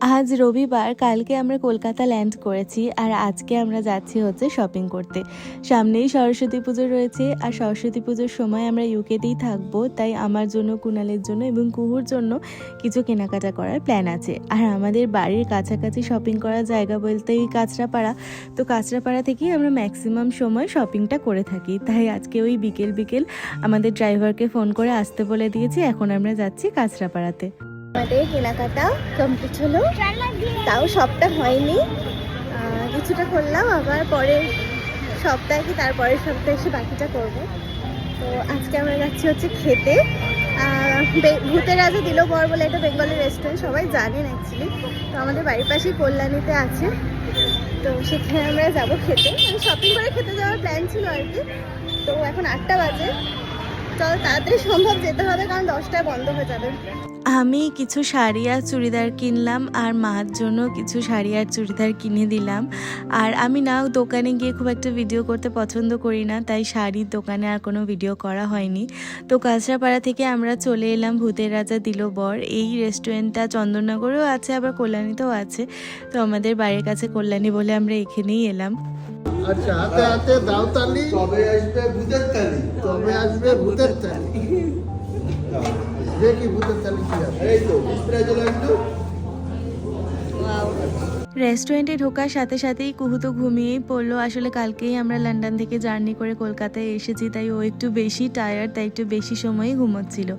আজ রবিবার, কালকে আমরা কলকাতা ল্যান্ড করেছি আর আজকে আমরা যাচ্ছি হচ্ছে শপিং করতে। সামনেই সরস্বতী পুজো রয়েছে আর সরস্বতী পুজোর সময় আমরা ইউকেতেই থাকব, তাই আমার জন্য, কুনালের জন্য এবং কুহুর জন্য কিছু কেনাকাটা করার প্ল্যান আছে। আর আমাদের বাড়ির কাছাকাছি শপিং করার জায়গা বলতে এই কাঁচরাপাড়া। তো কাঁচরাপাড়া থেকেই আমরা ম্যাক্সিমাম সময় শপিংটা করে থাকি। তাই আজকে ওই বিকেল বিকেল আমাদের ড্রাইভারকে ফোন করে আসতে বলে দিয়েছি, এখন আমরা যাচ্ছি কাঁচরাপাড়াতে। আমাদের কেনাকাটা কমপ্লিট হলো। তাও সবটা হয়নি। কিছুটা করলাম, আবার পরের সপ্তাহে কি তারপরের সপ্তাহে এসে বাকিটা করব। তো আজকে আমরা যাচ্ছি হচ্ছে খেতে। ভূতের রাজা দিল বর বলে একটা বেঙ্গলের রেস্টুরেন্ট সবাই জানেন অ্যাকচুয়ালি তো আমাদের বাড়ির পাশেই কল্যাণীতে আছে। তো সেখানে আমরা যাব খেতে। মানে শপিং করে খেতে যাওয়ার প্ল্যান ছিল আর কি। তো এখন আটটা বাজে। চলো তাড়াতাড়ি সম্ভব যেতে হবে কারণ দশটায় বন্ধ হয়ে যাবে। আমি কিছু শাড়ি আর চুড়িদার কিনলাম আর মার জন্য কিছু শাড়ি আর চুড়িদার কিনে দিলাম। আর আমি না দোকানে গিয়ে খুব একটা ভিডিও করতে পছন্দ করি না তাই শাড়ির দোকানে আর কোনো ভিডিও করা হয়নি। তো কাঁচরাপাড়া থেকে আমরা চলে এলাম ভূতের রাজা দিল বর এই রেস্টুরেন্টটা চন্দননগরেও আছে আবার কল্যাণীতেও আছে। তো আমাদের বাড়ির কাছে কল্যাণী বলে আমরা এখানেই এলাম। আচ্ছা হাতে হাতে দাও তালি তবে আসবে ভূতের ভূতের দেখি ভূতের তালি কি আছে। এই তো বিস্তারিত একটু রেস্টুরেন্টে ঢোকার সাথে সাথেই কুহু তো ঘুমিয়েই পড়ল। আসলে কালকেই আমরা লন্ডন থেকে জার্নি করে কলকাতায় এসেছি তাই ও একটু বেশি টায়ার্ড তাই একটু বেশি সময়ই ঘুমোচ্ছিল।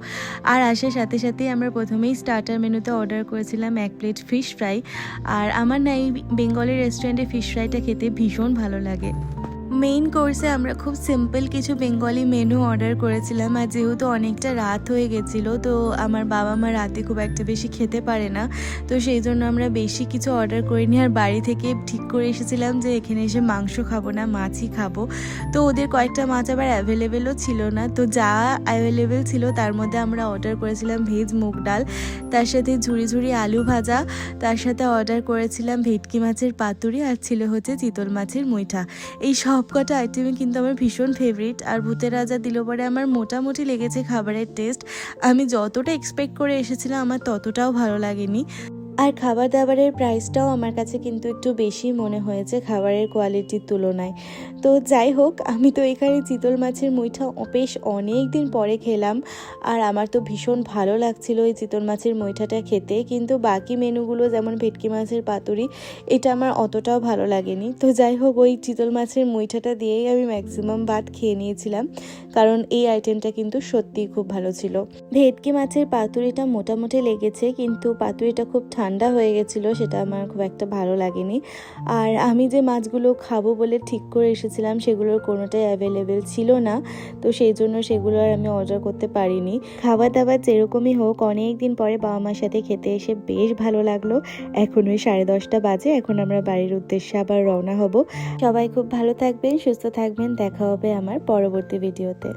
আর আসার সাথে সাথেই আমরা প্রথমেই স্টার্টার মেনুতে অর্ডার করেছিলাম এক প্লেট ফিশ ফ্রাই আর আমার না এই বেঙ্গলের রেস্টুরেন্টে ফিশ ফ্রাইটা খেতে ভীষণ ভালো লাগে। মেইন কোর্সে আমরা খুব সিম্পল কিছু বেঙ্গলি মেনু অর্ডার করেছিলাম আর যেহেতু অনেকটা রাত হয়ে গেছিল, তো আমার বাবা মা রাতে খুব একটা বেশি খেতে পারে না। তো সেই জন্য আমরা বেশি কিছু অর্ডার করিনি আর বাড়ি থেকে ঠিক করে এসেছিলাম যে এখানে এসে মাংস খাব না, মাছই খাব। তো ওদের কয়েকটা মাছ আবার অ্যাভেলেবেলও ছিল না। তো যা অ্যাভেলেবেল ছিল তার মধ্যে আমরা অর্ডার করেছিলাম ভেজ মুগ ডাল, তার সাথে ঝুড়ি ঝুড়ি আলু ভাজা, তার সাথে অর্ডার করেছিলাম ভেটকি মাছের পাতুরি আর ছিল হচ্ছে চিতল মাছের মুইঠা। এই সব কটা আইটেমই কিন্তু আমার ভীষণ ফেভারিট আর ভূতের রাজা দিল পরে আমার মোটামুটি লেগেছে খাবারের টেস্ট আমি যতটা এক্সপেক্ট করে এসেছিলাম, আমার ততটাও ভালো লাগেনি। আর খাবার দাবারের প্রাইসটাও আমার কাছে কিন্তু একটু বেশি মনে হয়েছে খাবারের কোয়ালিটির তুলনায়। তো যাই হোক, আমি তো এখানে চিতল মাছের মুইঠা বেশ অনেক দিন পরে খেলাম আর আমার তো ভীষণ ভালো লাগছিল এই চিতল মাছের মুইঠাটা খেতে। কিন্তু বাকি মেনুগুলো যেমন ভেটকি মাছের পাতুরি, এটা আমার অতটাও ভালো লাগেনি। তো যাই হোক, ওই চিতল মাছের মুইঠাটা দিয়েই আমি ম্যাক্সিমাম ভাত খেয়ে নিয়েছিলাম। কারণ এই আইটেমটা কিন্তু সত্যিই খুব ভালো ছিল। ভেটকি মাছের পাতুরিটা মোটামুটি লেগেছে, কিন্তু পাতুরিটা খুব ঠান্ডা হয়ে গেছিল, সেটা আমার খুব একটা ভালো লাগেনি। আর আমি যে মাছগুলো খাব বলে ঠিক করে এসেছিলাম, সেগুলোর কোনোটাই অ্যাভেলেবেল ছিল না, তো সেই জন্য সেগুলো আর আমি অর্ডার করতে পারিনি। খাবার দাবার যেরকমই হোক অনেক দিন পরে বাবা মার সাথে খেতে এসে বেশ ভালো লাগল। এখন ওই সাড়ে দশটা বাজে, এখন আমরা বাড়ির উদ্দেশ্যে আবার রওনা হব। সবাই খুব ভালো থাকবেন, সুস্থ থাকবেন, দেখা হবে আমার পরবর্তী ভিডিওতে